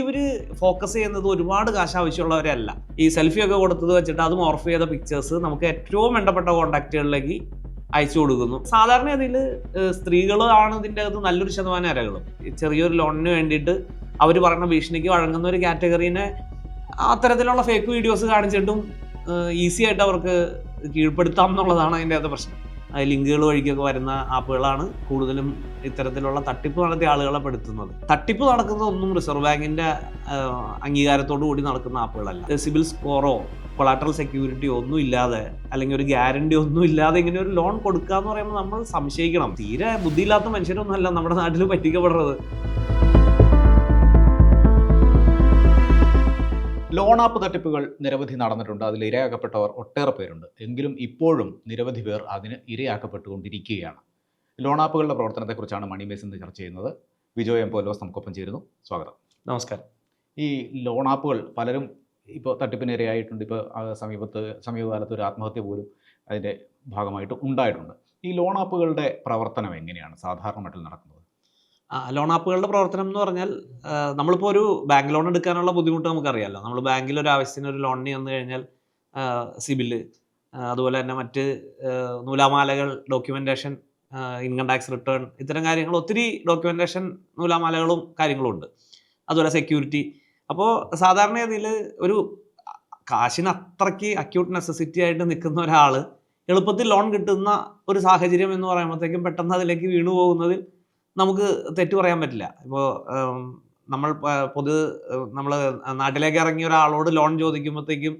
ഇവർ ഫോക്കസ് ചെയ്യുന്നത് ഒരുപാട് കാശ് ആവശ്യമുള്ളവരല്ല ഈ സെൽഫി ഒക്കെ കൊടുത്തത് വെച്ചിട്ട് അത് മോർഫ് ചെയ്ത പിക്ചേഴ്സ് നമുക്ക് ഏറ്റവും വേണ്ടപ്പെട്ട കോണ്ടാക്റ്റുകളിലേക്ക് അയച്ചു കൊടുക്കുന്നു. സാധാരണ ഇതിൽ സ്ത്രീകളാണ് ഇതിന്റെ അകത്ത് നല്ലൊരു ശതമാനം ഇരകളും ചെറിയൊരു ലോണിന് വേണ്ടിയിട്ട് അവർ പറയുന്ന ഭീഷണിക്ക് വഴങ്ങുന്ന ഒരു കാറ്റഗറീനെ അത്തരത്തിലുള്ള ഫേക്ക് വീഡിയോസ് കാണിച്ചിട്ടും ഈസി ആയിട്ട് അവർക്ക് കീഴ്പ്പെടുത്താം എന്നുള്ളതാണ് അതിന്റെ അകത്ത് പ്രശ്നം. ലിങ്കുകൾ വഴിക്കൊക്കെ വരുന്ന ആപ്പുകളാണ് കൂടുതലും ഇത്തരത്തിലുള്ള തട്ടിപ്പ് നടത്തിയ ആളുകളെ പെടുത്തുന്നത്. തട്ടിപ്പ് നടക്കുന്നതൊന്നും റിസർവ് ബാങ്കിന്റെ അംഗീകാരത്തോടു കൂടി നടക്കുന്ന ആപ്പുകളല്ല. സിബിൽ സ്കോറോ കൊളാട്രൽ സെക്യൂരിറ്റി ഒന്നും ഇല്ലാതെ അല്ലെങ്കിൽ ഒരു ഗ്യാരണ്ടി ഒന്നും ഇല്ലാതെ ഇങ്ങനെ ഒരു ലോൺ കൊടുക്കുക എന്ന് പറയുമ്പോൾ നമ്മൾ സംശയിക്കണം. തീരെ ബുദ്ധിയില്ലാത്ത മനുഷ്യരൊന്നുമല്ല നമ്മുടെ നാട്ടിൽ പറ്റിക്കപ്പെടുന്നത്. ലോൺ ആപ്പ് തട്ടിപ്പുകൾ നിരവധി നടന്നിട്ടുണ്ട്. അതിൽ ഇരയാക്കപ്പെട്ടവർ ഒട്ടേറെ പേരുണ്ട്. എങ്കിലും ഇപ്പോഴും നിരവധി പേർ അതിന് ഇരയാക്കപ്പെട്ടുകൊണ്ടിരിക്കുകയാണ്. ലോൺ ആപ്പുകളുടെ പ്രവർത്തനത്തെക്കുറിച്ചാണ് മണി മേസ് ഇന്ന് ചർച്ച ചെയ്യുന്നത്. വിജയ് എം പോലോസ് നമുക്കൊപ്പം ചേരുന്നു. സ്വാഗതം. നമസ്കാരം. ഈ ലോൺ ആപ്പുകൾ പലരും ഇപ്പോൾ തട്ടിപ്പിന് ഇരയായിട്ടുണ്ട്. ഇപ്പോൾ സമീപത്ത് സമീപകാലത്ത് ഒരു ആത്മഹത്യ പോലും അതിന്റെ ഭാഗമായിട്ട് ഉണ്ടായിട്ടുണ്ട്. ഈ ലോൺ ആപ്പുകളുടെ പ്രവർത്തനം എങ്ങനെയാണ്? സാധാരണ മട്ടിൽ നടക്കുന്നത്. ലോൺ ആപ്പുകളുടെ പ്രവർത്തനം എന്ന് പറഞ്ഞാൽ നമ്മളിപ്പോൾ ഒരു ബാങ്ക് ലോൺ എടുക്കാനുള്ള ബുദ്ധിമുട്ട് നമുക്കറിയാമല്ലോ നമ്മൾ ബാങ്കിൽ ഒരു ആവശ്യത്തിന് ഒരു ലോൺ ചെന്ന് കഴിഞ്ഞാൽ സിബിൽ അതുപോലെ തന്നെ മറ്റ് നൂലാമാലകൾ ഡോക്യുമെന്റേഷൻ ഇൻകം ടാക്സ് റിട്ടേൺ ഇത്തരം കാര്യങ്ങൾ ഒത്തിരി ഡോക്യുമെന്റേഷൻ നൂലാമാലകളും കാര്യങ്ങളും ഉണ്ട്. അതുപോലെ സെക്യൂരിറ്റി അപ്പോൾ സാധാരണ ഒരു കാശിന് അത്രയ്ക്ക് അക്യൂട്ട് നെസസിറ്റി ആയിട്ട് നിൽക്കുന്ന ഒരാൾ എളുപ്പത്തിൽ ലോൺ കിട്ടുന്ന ഒരു സാഹചര്യം എന്ന് പറയുമ്പോഴത്തേക്കും പെട്ടെന്ന് അതിലേക്ക് വീണു പോകുന്നതിൽ നമുക്ക് തെറ്റു പറയാൻ പറ്റില്ല. ഇപ്പോൾ നമ്മൾ പൊതു നമ്മൾ നാട്ടിലേക്ക് ഇറങ്ങിയ ഒരാളോട് ലോൺ ചോദിക്കുമ്പോഴത്തേക്കും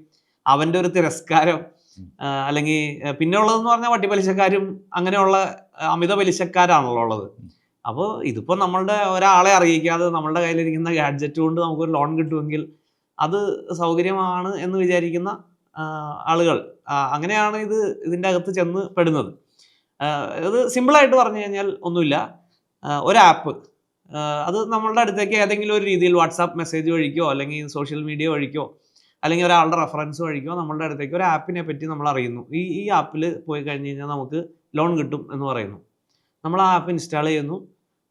അവന്റെ ഒരു തിരസ്കാരം അല്ലെങ്കിൽ പിന്നെ ഉള്ളതെന്ന് പറഞ്ഞാൽ വട്ടിപ്പലിശക്കാരും അങ്ങനെയുള്ള അമിത പലിശക്കാരാണല്ലോ ഉള്ളത്. അപ്പോൾ ഇതിപ്പോൾ നമ്മളുടെ ഒരാളെ അറിയിക്കാതെ നമ്മളുടെ കയ്യിലിരിക്കുന്ന ഗാഡ്ജറ്റ് കൊണ്ട് നമുക്കൊരു ലോൺ കിട്ടുമെങ്കിൽ അത് സൗകര്യമാണ് എന്ന് വിചാരിക്കുന്ന ആളുകൾ. അങ്ങനെയാണ് ഇത് ഇതിന്റെ അകത്ത് ചെന്ന് പെടുന്നത്. ഇത് സിമ്പിളായിട്ട് പറഞ്ഞു കഴിഞ്ഞാൽ ഒന്നുമില്ല. ഒരു ആപ്പ് അത് നമ്മളുടെ അടുത്തേക്ക് ഏതെങ്കിലും ഒരു രീതിയിൽ വാട്സാപ്പ് മെസ്സേജ് വഴിക്കോ അല്ലെങ്കിൽ സോഷ്യൽ മീഡിയ വഴിക്കോ അല്ലെങ്കിൽ ഒരാളുടെ റെഫറൻസ് വഴിക്കോ നമ്മളുടെ അടുത്തേക്ക് ഒരു ആപ്പിനെ പറ്റി നമ്മൾ അറിയുന്നു. ഈ ഈ ആപ്പിൽ പോയി കഴിഞ്ഞ് കഴിഞ്ഞാൽ നമുക്ക് ലോൺ കിട്ടും എന്ന് പറയുന്നു. നമ്മൾ ആ ആപ്പ് ഇൻസ്റ്റാൾ ചെയ്യുന്നു.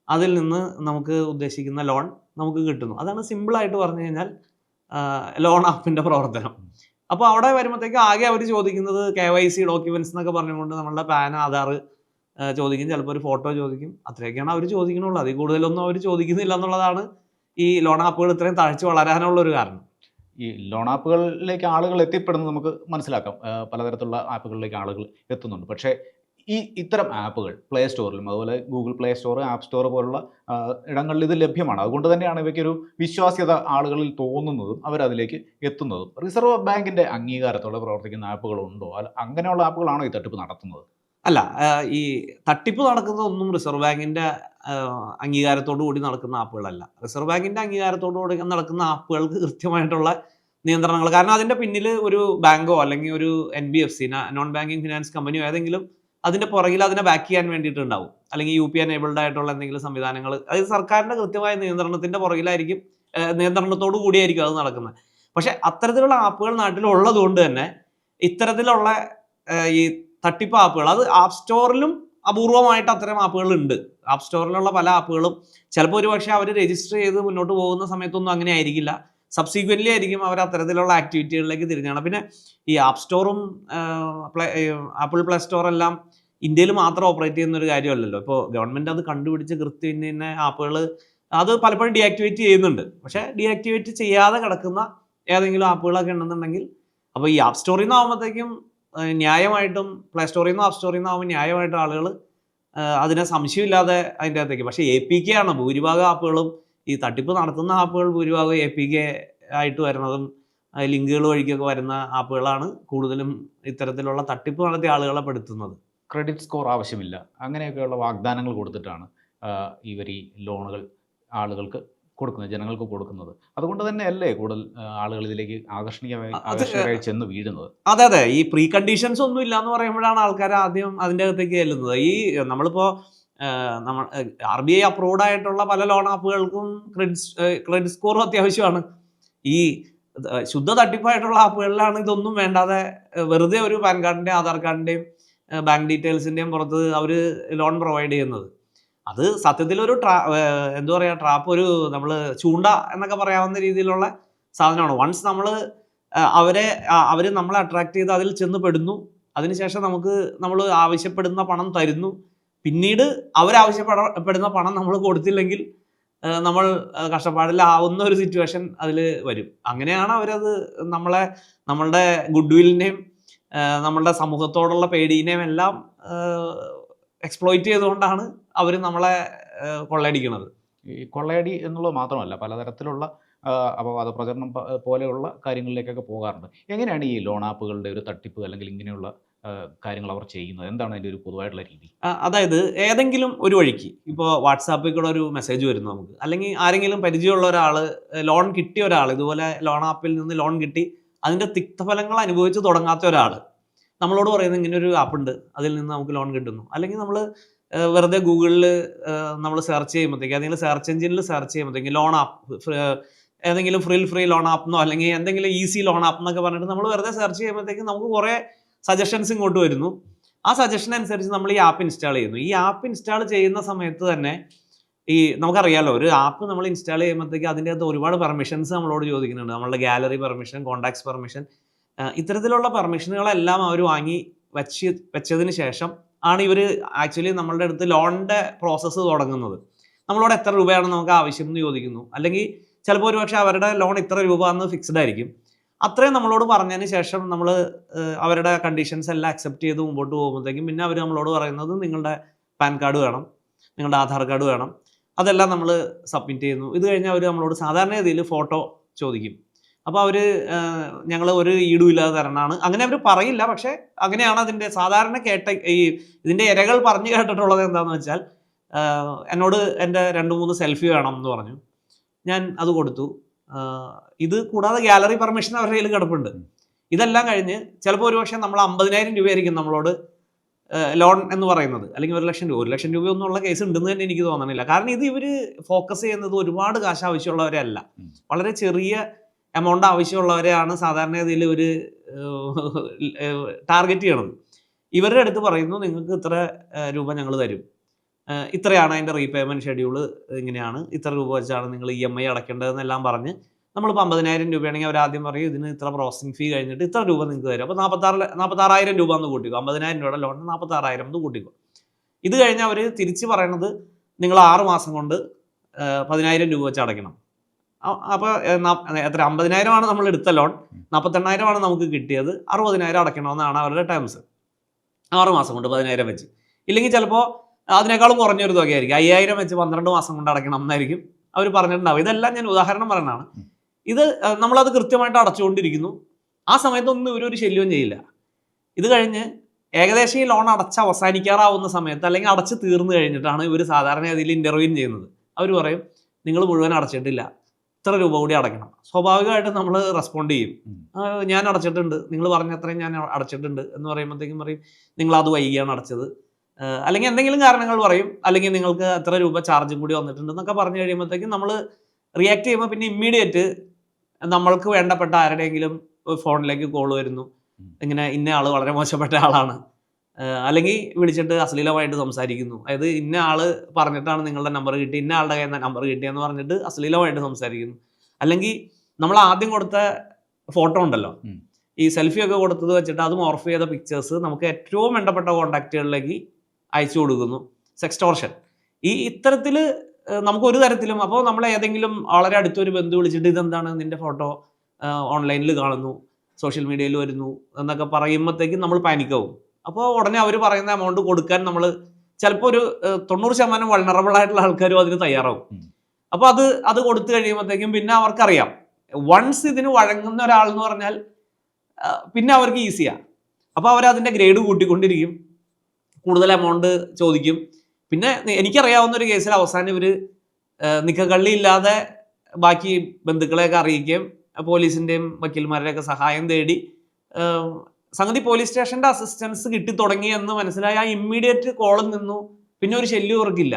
അതിൽ നിന്ന് നമുക്ക് ഉദ്ദേശിക്കുന്ന ലോൺ നമുക്ക് കിട്ടുന്നു. അതാണ് സിമ്പിളായിട്ട് പറഞ്ഞു കഴിഞ്ഞാൽ ലോൺ ആപ്പിന്റെ പ്രവർത്തനം. അപ്പോൾ അവിടെ വരുമ്പോഴത്തേക്ക് ആകെ അവർ ചോദിക്കുന്നത് കെ വൈ സി ഡോക്യുമെന്റ്സ് എന്നൊക്കെ പറഞ്ഞുകൊണ്ട് നമ്മളുടെ പാൻ ആധാർ ചോദിക്കും. ചിലപ്പോൾ ഒരു ഫോട്ടോ ചോദിക്കും. അത്രയൊക്കെയാണ് അവർ ചോദിക്കണുള്ളൂ. അതിൽ കൂടുതലൊന്നും അവർ ചോദിക്കുന്നില്ല എന്നുള്ളതാണ് ഈ ലോൺ ആപ്പുകൾ ഇത്രയും തഴച്ച് വളരാനുള്ള ഒരു കാരണം. ഈ ലോൺ ആപ്പുകളിലേക്ക് ആളുകൾ എത്തിപ്പെടുന്നത് നമുക്ക് മനസ്സിലാക്കാം. പലതരത്തിലുള്ള ആപ്പുകളിലേക്ക് ആളുകൾ എത്തുന്നുണ്ട്. പക്ഷേ ഈ ഇത്തരം ആപ്പുകൾ പ്ലേ സ്റ്റോറിലും അതുപോലെ Google play store app store പോലുള്ള ഇടങ്ങളിൽ ഇത് ലഭ്യമാണ്. അതുകൊണ്ട് തന്നെയാണ് ഇവയ്ക്കൊരു വിശ്വാസ്യത ആളുകളിൽ തോന്നുന്നതും അവരതിലേക്ക് എത്തുന്നതും. റിസർവ് ബാങ്കിന്റെ അംഗീകാരത്തോടെ പ്രവർത്തിക്കുന്ന ആപ്പുകളുണ്ടോ അല്ല അങ്ങനെയുള്ള ആപ്പുകളാണോ ഈ തട്ടിപ്പ് നടത്തുന്നത്? അല്ല ഈ തട്ടിപ്പ് നടക്കുന്നതൊന്നും റിസർവ് ബാങ്കിന്റെ അംഗീകാരത്തോടു കൂടി നടക്കുന്ന ആപ്പുകളല്ല. റിസർവ് ബാങ്കിന്റെ അംഗീകാരത്തോടു കൂടി നടക്കുന്ന ആപ്പുകൾക്ക് കൃത്യമായിട്ടുള്ള നിയന്ത്രണങ്ങൾ. കാരണം അതിന്റെ പിന്നിൽ ഒരു ബാങ്കോ അല്ലെങ്കിൽ ഒരു N B F C non banking finance കമ്പനിയോ ഏതെങ്കിലും അതിന്റെ പുറകിൽ അതിനെ ബാക്ക് ചെയ്യാൻ വേണ്ടിയിട്ടുണ്ടാവും. അല്ലെങ്കിൽ യു പി എനേബിൾഡ് ആയിട്ടുള്ള എന്തെങ്കിലും സംവിധാനങ്ങൾ അതായത് സർക്കാരിന്റെ കൃത്യമായ നിയന്ത്രണത്തിന്റെ പുറകിലായിരിക്കും നിയന്ത്രണത്തോടു കൂടിയായിരിക്കും അത് നടക്കുന്നത്. പക്ഷെ അത്തരത്തിലുള്ള ആപ്പുകൾ നാട്ടിൽ ഉള്ളത് കൊണ്ട് തന്നെ ഇത്തരത്തിലുള്ള ഈ തട്ടിപ്പ് ആപ്പുകൾ അത് ആപ്പ് സ്റ്റോറിലും അപൂർവമായിട്ട് അത്തരം ആപ്പുകൾ ഉണ്ട് ആപ്പ് സ്റ്റോറിലുള്ള പല ആപ്പുകളും ചിലപ്പോൾ ഒരുപക്ഷെ അവർ രജിസ്റ്റർ ചെയ്ത് മുന്നോട്ട് പോകുന്ന സമയത്തൊന്നും അങ്ങനെ ആയിരിക്കില്ല. സബ്സീക്വന്റ്ലി ആയിരിക്കും അവർ അത്തരത്തിലുള്ള ആക്ടിവിറ്റികളിലേക്ക് തിരിഞ്ഞാണ് പിന്നെ ഈ ആപ്പ് സ്റ്റോറും ആപ്പിൾ പ്ലേ സ്റ്റോറെല്ലാം ഇന്ത്യയിൽ മാത്രം ഓപ്പറേറ്റ് ചെയ്യുന്ന ഒരു കാര്യമല്ലല്ലോ. ഇപ്പോൾ ഗവൺമെന്റ് അത് കണ്ടുപിടിച്ച് കൃത്യം തന്നെ ആപ്പുകൾ അത് പലപ്പോഴും ഡീആക്ടിവേറ്റ് ചെയ്യുന്നുണ്ട്. പക്ഷേ ഡീആക്ടിവേറ്റ് ചെയ്യാതെ കിടക്കുന്ന ഏതെങ്കിലും ആപ്പുകളൊക്കെ ഉണ്ടെന്നുണ്ടെങ്കിൽ അപ്പോൾ ഈ ആപ്പ് സ്റ്റോറിൽ നിന്ന് ആകുമ്പോഴത്തേക്കും ഏഹ് ന്യായമായിട്ടും പ്ലേ സ്റ്റോറിൽ നിന്നോ ആപ്പ് സ്റ്റോറിൽ നിന്നോ ആകുമ്പോൾ ന്യായമായിട്ട് ആളുകൾ അതിനെ സംശയമില്ലാതെ അതിന്റെ അകത്തേക്ക് പക്ഷേ എ പി കെ ആണ്. ഭൂരിഭാഗം ആപ്പുകളും ഈ തട്ടിപ്പ് നടത്തുന്ന ആപ്പുകൾ ഭൂരിഭാഗം എ പി കെ ആയിട്ട് വരുന്നതും ലിങ്കുകൾ വഴിക്കൊക്കെ വരുന്ന ആപ്പുകളാണ് കൂടുതലും ഇത്തരത്തിലുള്ള തട്ടിപ്പ് നടത്തിയ ആളുകളെ പെടുത്തുന്നത്. ക്രെഡിറ്റ് സ്കോർ ആവശ്യമില്ല. അങ്ങനെയൊക്കെയുള്ള വാഗ്ദാനങ്ങൾ കൊടുത്തിട്ടാണ് ഇവർ ഈ ലോണുകൾ ആളുകൾക്ക് കൊടുക്കുന്നത് ജനങ്ങൾക്ക് കൊടുക്കുന്നത്. അതുകൊണ്ട് തന്നെ അല്ലേ കൂടുതൽ ആളുകൾ ഇതിലേക്ക് ആകർഷണീയമായി ചെന്ന് വീഴുന്നത്? അതെ അതെ. ഈ പ്രീ കണ്ടീഷൻസ് ഒന്നും ഇല്ല എന്ന് പറയുമ്പോഴാണ് ആൾക്കാർ ആദ്യം അതിന്റെ അകത്തേക്ക് ചെല്ലുന്നത്. ഈ നമ്മളിപ്പോൾ നമ്മൾ ആർ ബി ഐ അപ്രൂവ്ഡ് ആയിട്ടുള്ള പല ലോൺ ആപ്പുകൾക്കും ക്രെഡിറ്റ് ക്രെഡിറ്റ് സ്കോറും അത്യാവശ്യമാണ്. ഈ ശുദ്ധ തട്ടിപ്പായിട്ടുള്ള ആപ്പുകളിലാണ് ഇതൊന്നും വേണ്ടാതെ വെറുതെ ഒരു പാൻ കാർഡിന്റെയും ആധാർ കാർഡിന്റെയും ബാങ്ക് ഡീറ്റെയിൽസിന്റെയും പുറത്ത് അവർ ലോൺ പ്രൊവൈഡ് ചെയ്യുന്നത്. അത് സത്യത്തിൽ ഒരു ട്രാ എന്താ പറയുക ട്രാപ്പ് ഒരു നമ്മൾ ചൂണ്ട എന്നൊക്കെ പറയാവുന്ന രീതിയിലുള്ള സാധനമാണ്. വൺസ് നമ്മൾ അവരെ അവർ നമ്മളെ അട്രാക്ട് ചെയ്ത് അതിൽ ചെന്ന് പെടുന്നു. അതിനുശേഷം നമുക്ക് നമ്മൾ ആവശ്യപ്പെടുന്ന പണം തരുന്നു. പിന്നീട് അവരാവശ്യപ്പെടപ്പെടുന്ന പണം നമ്മൾ കൊടുത്തില്ലെങ്കിൽ നമ്മൾ കഷ്ടപ്പാടിലാവുന്ന ഒരു സിറ്റുവേഷൻ അതിൽ വരും. അങ്ങനെയാണ് അവരത് നമ്മളെ നമ്മളുടെ ഗുഡ് വില്ലിനെയും നമ്മളുടെ സമൂഹത്തോടുള്ള പേടിയിനെയും എല്ലാം എക്സ്പ്ലോയിറ്റ് ചെയ്തുകൊണ്ടാണ് അവർ നമ്മളെ കൊള്ളയടിക്കുന്നത്. ഈ കൊള്ളയടി എന്നുള്ളത് മാത്രമല്ല പലതരത്തിലുള്ള അപവാദ പ്രചരണം പോലെയുള്ള കാര്യങ്ങളിലേക്കൊക്കെ പോകാറുണ്ട്. എങ്ങനെയാണ് ഈ ലോൺ ആപ്പുകളുടെ ഒരു തട്ടിപ്പ് അല്ലെങ്കിൽ ഇങ്ങനെയുള്ള കാര്യങ്ങൾ അവർ ചെയ്യുന്നത്? എന്താണ് അതിന്റെ ഒരു പൊതുവായിട്ടുള്ള രീതി? അതായത് ഏതെങ്കിലും ഒരു വഴിക്ക് ഇപ്പോൾ വാട്സാപ്പിൽ കൂടെ ഒരു മെസ്സേജ് വരുന്നു നമുക്ക്. അല്ലെങ്കിൽ ആരെങ്കിലും പരിചയമുള്ള ഒരാൾ ലോൺ കിട്ടിയ ഒരാൾ ഇതുപോലെ ലോൺ ആപ്പിൽ നിന്ന് ലോൺ കിട്ടി അതിന്റെ തിക്തഫലങ്ങൾ അനുഭവിച്ച് തുടങ്ങാത്ത ഒരാൾ നമ്മളോട് പറയുന്നത് ഇങ്ങനെ ഒരു ആപ്പ് ഉണ്ട് അതിൽ നിന്ന് നമുക്ക് ലോൺ കിട്ടുന്നു. അല്ലെങ്കിൽ നമ്മൾ വെറുതെ ഗൂഗിളിൽ നമ്മൾ സെർച്ച് ചെയ്യുമ്പോഴത്തേക്ക് ഏതെങ്കിലും സെർച്ച് എഞ്ചിനിൽ സെർച്ച് ചെയ്യുമ്പോഴത്തേക്ക് ലോൺ ആപ്പ് ഏതെങ്കിലും ഫ്രീ ഫ്രീ ലോൺ ആപ്പ് ആപ്പെന്നോ അല്ലെങ്കിൽ എന്തെങ്കിലും ഈസി ലോൺ ആപ്പ് എന്നൊക്കെ പറഞ്ഞിട്ട് നമ്മൾ വെറുതെ സെർച്ച് ചെയ്യുമ്പോഴത്തേക്ക് നമുക്ക് കുറേ സജഷൻസ് ഇങ്ങോട്ട് വരുന്നു. ആ സജഷൻ അനുസരിച്ച് നമ്മൾ ഈ ആപ്പ് ഇൻസ്റ്റാൾ ചെയ്യുന്നു. ഈ ആപ്പ് ഇൻസ്റ്റാൾ ചെയ്യുന്ന സമയത്ത് തന്നെ ഈ നമുക്കറിയാലോ ഒരു ആപ്പ് നമ്മൾ ഇൻസ്റ്റാൾ ചെയ്യുമ്പോഴത്തേക്ക് അതിന്റെ അകത്ത് ഒരുപാട് പെർമിഷൻസ് നമ്മളോട് ചോദിക്കുന്നുണ്ട്. നമ്മളുടെ ഗാലറി പെർമിഷൻ കോൺടാക്ട്സ് പെർമിഷൻ ഇത്തരത്തിലുള്ള പെർമിഷനുകളെല്ലാം അവർ വാങ്ങി വെച്ച് വെച്ചതിന് ശേഷം ആണ് ഇവർ ആക്ച്വലി നമ്മളുടെ അടുത്ത് ലോണിന്റെ പ്രോസസ്സ് തുടങ്ങുന്നത്. നമ്മളോട് എത്ര രൂപയാണ് നമുക്ക് ആവശ്യം എന്ന് ചോദിക്കുന്നു. അല്ലെങ്കിൽ ചിലപ്പോൾ ഒരുപക്ഷെ അവരുടെ ലോൺ ഇത്ര രൂപ എന്ന് ഫിക്സ്ഡ് ആയിരിക്കും. അത്രയും നമ്മളോട് പറഞ്ഞതിന് ശേഷം നമ്മൾ അവരുടെ കണ്ടീഷൻസ് എല്ലാം അക്സെപ്റ്റ് ചെയ്ത് മുമ്പോട്ട് പോകുമ്പോഴത്തേക്കും പിന്നെ അവർ നമ്മളോട് പറയുന്നത് നിങ്ങളുടെ പാൻ കാർഡ് വേണം നിങ്ങളുടെ ആധാർ കാർഡ് വേണം. അതെല്ലാം നമ്മൾ സബ്മിറ്റ് ചെയ്യുന്നു. ഇത് കഴിഞ്ഞാൽ അവർ നമ്മളോട് സാധാരണ രീതിയിൽ ഫോട്ടോ ചോദിക്കും. അപ്പോൾ അവർ ഞങ്ങൾ ഒരു ഈടുമില്ലാതെ തരണമാണ് അങ്ങനെ അവർ പറയില്ല. പക്ഷേ അങ്ങനെയാണ് അതിന്റെ സാധാരണ കേട്ട ഈ ഇതിന്റെ ഇരകൾ പറഞ്ഞു കേട്ടിട്ടുള്ളത് എന്താണെന്ന് വെച്ചാൽ എന്നോട് എന്റെ രണ്ട് മൂന്ന് സെൽഫി വേണം എന്ന് പറഞ്ഞു. ഞാൻ അത് കൊടുത്തു. ഇത് കൂടാതെ ഗാലറി പെർമിഷൻ അവരുടെ കയ്യിൽ കിടപ്പുണ്ട്. ഇതെല്ലാം കഴിഞ്ഞ് ചിലപ്പോൾ ഒരു പക്ഷേ നമ്മൾ അമ്പതിനായിരം രൂപയായിരിക്കും നമ്മളോട് ലോൺ എന്ന് പറയുന്നത്. അല്ലെങ്കിൽ ഒരു ലക്ഷം രൂപ. ഒരു ലക്ഷം രൂപ ഒന്നുള്ള കേസ് ഉണ്ടെന്ന് തന്നെ എനിക്ക് തോന്നണില്ല. കാരണം ഇത് ഇവർ ഫോക്കസ് ചെയ്യുന്നത് ഒരുപാട് കാശ് ആവശ്യമുള്ളവരല്ല. വളരെ ചെറിയ എമൗണ്ട് ആവശ്യമുള്ളവരെയാണ് സാധാരണഗതിയിൽ ഒരു ടാർഗറ്റ് ചെയ്യണത്. ഇവരുടെ അടുത്ത് പറയുന്നു നിങ്ങൾക്ക് ഇത്ര രൂപ ഞങ്ങൾ തരും. ഇത്രയാണ് അതിന്റെ റീപേയ്മെന്റ് ഷെഡ്യൂൾ ഇങ്ങനെയാണ്. ഇത്ര രൂപ വെച്ചാണ് നിങ്ങൾ ഇ എം ഐ അടക്കേണ്ടതെന്നെല്ലാം പറഞ്ഞ് നമ്മളിപ്പോൾ അമ്പതിനായിരം രൂപയാണെങ്കിൽ അവർ ആദ്യം പറയും ഇതിന് ഇത്ര പ്രോസസ്സിംഗ് ഫീ കഴിഞ്ഞിട്ട് ഇത്ര രൂപ നിങ്ങൾക്ക് തരും. അപ്പോൾ നാൽപ്പത്താറ് നാൽപ്പത്താറായിരം രൂപ എന്ന് കൂട്ടിക്കോ. അമ്പതിനായിരം രൂപയുടെ ലോൺ നാൽപ്പത്താറായിരം എന്ന് കൂട്ടിക്കോ. ഇത് കഴിഞ്ഞ് അവർ തിരിച്ച് പറയണത് നിങ്ങൾ ആറ് മാസം കൊണ്ട് പതിനായിരം രൂപ വെച്ച് അടയ്ക്കണം. അപ്പോൾ എത്ര അമ്പതിനായിരമാണ് നമ്മൾ എടുത്ത ലോൺ നാൽപ്പത്തെണ്ണായിരമാണ് നമുക്ക് കിട്ടിയത്. അറുപതിനായിരം അടയ്ക്കണമെന്നാണ് അവരുടെ ടേംസ് ആറ് മാസം കൊണ്ട് പതിനായിരം വെച്ച്. ഇല്ലെങ്കിൽ ചിലപ്പോൾ അതിനേക്കാളും കുറഞ്ഞൊരു തുകയായിരിക്കും. അയ്യായിരം വെച്ച് പന്ത്രണ്ട് മാസം കൊണ്ട് അടയ്ക്കണം എന്നായിരിക്കും അവർ പറഞ്ഞിട്ടുണ്ടാവും ഇതെല്ലാം ഞാൻ ഉദാഹരണം പറയണതാണ്. ഇത് നമ്മളത് കൃത്യമായിട്ട് അടച്ചുകൊണ്ടിരിക്കുന്നു. ആ സമയത്തൊന്നും ഇവരൊരു ശല്യവും ചെയ്യില്ല. ഇത് കഴിഞ്ഞ് ഏകദേശം ഈ ലോൺ അടച്ച് അവസാനിക്കാറാവുന്ന സമയത്ത് അല്ലെങ്കിൽ അടച്ച് തീർന്നു കഴിഞ്ഞിട്ടാണ് ഇവർ സാധാരണ അതിൽ ഇന്റർവ്യൂ ചെയ്യുന്നത്. അവർ പറയും നിങ്ങൾ മുഴുവൻ അടച്ചിട്ടില്ല. ഇത്ര രൂപ കൂടി അടയ്ക്കണം. സ്വാഭാവികമായിട്ടും നമ്മൾ റെസ്പോണ്ട് ചെയ്യും. ഞാൻ അടച്ചിട്ടുണ്ട്. നിങ്ങൾ പറഞ്ഞ അത്രയും ഞാൻ അടച്ചിട്ടുണ്ട് എന്ന് പറയുമ്പോഴത്തേക്കും പറയും നിങ്ങൾ അത് വൈകിയാണ് അടച്ചത്. അല്ലെങ്കിൽ എന്തെങ്കിലും കാരണങ്ങൾ പറയും. അല്ലെങ്കിൽ നിങ്ങൾക്ക് എത്ര രൂപ ചാർജും കൂടി വന്നിട്ടുണ്ട് എന്നൊക്കെ പറഞ്ഞു കഴിയുമ്പോഴത്തേക്കും നമ്മൾ റിയാക്ട് ചെയ്യുമ്പോൾ പിന്നെ ഇമ്മീഡിയറ്റ് നമ്മൾക്ക് വേണ്ടപ്പെട്ട ആരുടെയെങ്കിലും ഫോണിലേക്ക് കോൾ വരുന്നു. ഇങ്ങനെ ഇന്ന ആൾ വളരെ മോശപ്പെട്ട ആളാണ്. അല്ലെങ്കിൽ വിളിച്ചിട്ട് അശ്ലീലമായിട്ട് സംസാരിക്കുന്നു. അതായത് ഇന്ന ആൾ പറഞ്ഞിട്ടാണ് നിങ്ങളുടെ നമ്പർ കിട്ടി ഇന്ന ആളുടെ കയ്യിൽ നിന്ന് നമ്പർ കിട്ടിയെന്ന് പറഞ്ഞിട്ട് അശ്ലീലമായിട്ട് സംസാരിക്കുന്നു. അല്ലെങ്കിൽ നമ്മൾ ആദ്യം കൊടുത്ത ഫോട്ടോ ഉണ്ടല്ലോ. ഈ സെൽഫി ഒക്കെ കൊടുത്തത് വെച്ചിട്ട് അത് മോർഫ് ചെയ്ത പിക്ചേഴ്സ് നമുക്ക് ഏറ്റവും വേണ്ടപ്പെട്ട കോണ്ടാക്റ്റുകളിലേക്ക് അയച്ചു കൊടുക്കുന്നു. സെക്സ്റ്റോർഷൻ ഈ ഇത്തരത്തിൽ നമുക്ക് ഒരു തരത്തിലും അപ്പോൾ നമ്മൾ ഏതെങ്കിലും വളരെ അടുത്തൊരു ബന്ധു വിളിച്ചിട്ട് ഇതെന്താണ് നിന്റെ ഫോട്ടോ ഓൺലൈനിൽ കാണുന്നു സോഷ്യൽ മീഡിയയിൽ വരുന്നു എന്നൊക്കെ പറയുമ്പോഴത്തേക്കും നമ്മൾ പാനിക്കാവും അപ്പോൾ ഉടനെ അവർ പറയുന്ന എമൗണ്ട് കൊടുക്കാൻ നമ്മൾ ചിലപ്പോൾ ഒരു തൊണ്ണൂറ് ശതമാനം വൾണറബിൾ ആയിട്ടുള്ള ആൾക്കാരും അതിന് തയ്യാറാവും. അപ്പോൾ അത് അത് കൊടുത്തു കഴിയുമ്പോഴത്തേക്കും പിന്നെ അവർക്കറിയാം. വൺസ് ഇതിന് വഴങ്ങുന്ന ഒരാൾ എന്ന് പറഞ്ഞാൽ പിന്നെ അവർക്ക് ഈസിയാണ് അപ്പോൾ അവർ അതിന്റെ ഗ്രേഡ് കൂട്ടിക്കൊണ്ടിരിക്കും. കൂടുതൽ എമൗണ്ട് ചോദിക്കും. പിന്നെ എനിക്കറിയാവുന്ന ഒരു കേസിൽ അവസാനം ഇവർ നിക്കക്കള്ളി ഇല്ലാതെ ബാക്കി ബന്ധുക്കളെയൊക്കെ അറിയിക്കുകയും പോലീസിന്റെയും വക്കീൽമാരുടെയൊക്കെ സഹായം തേടി സംഗതി പോലീസ് സ്റ്റേഷന്റെ അസിസ്റ്റൻസ് കിട്ടി തുടങ്ങി എന്ന് മനസ്സിലായി. ആ ഇമ്മീഡിയറ്റ് കോളിൽ നിന്നു. പിന്നെ ഒരു ശല്യം ഇവർക്കില്ല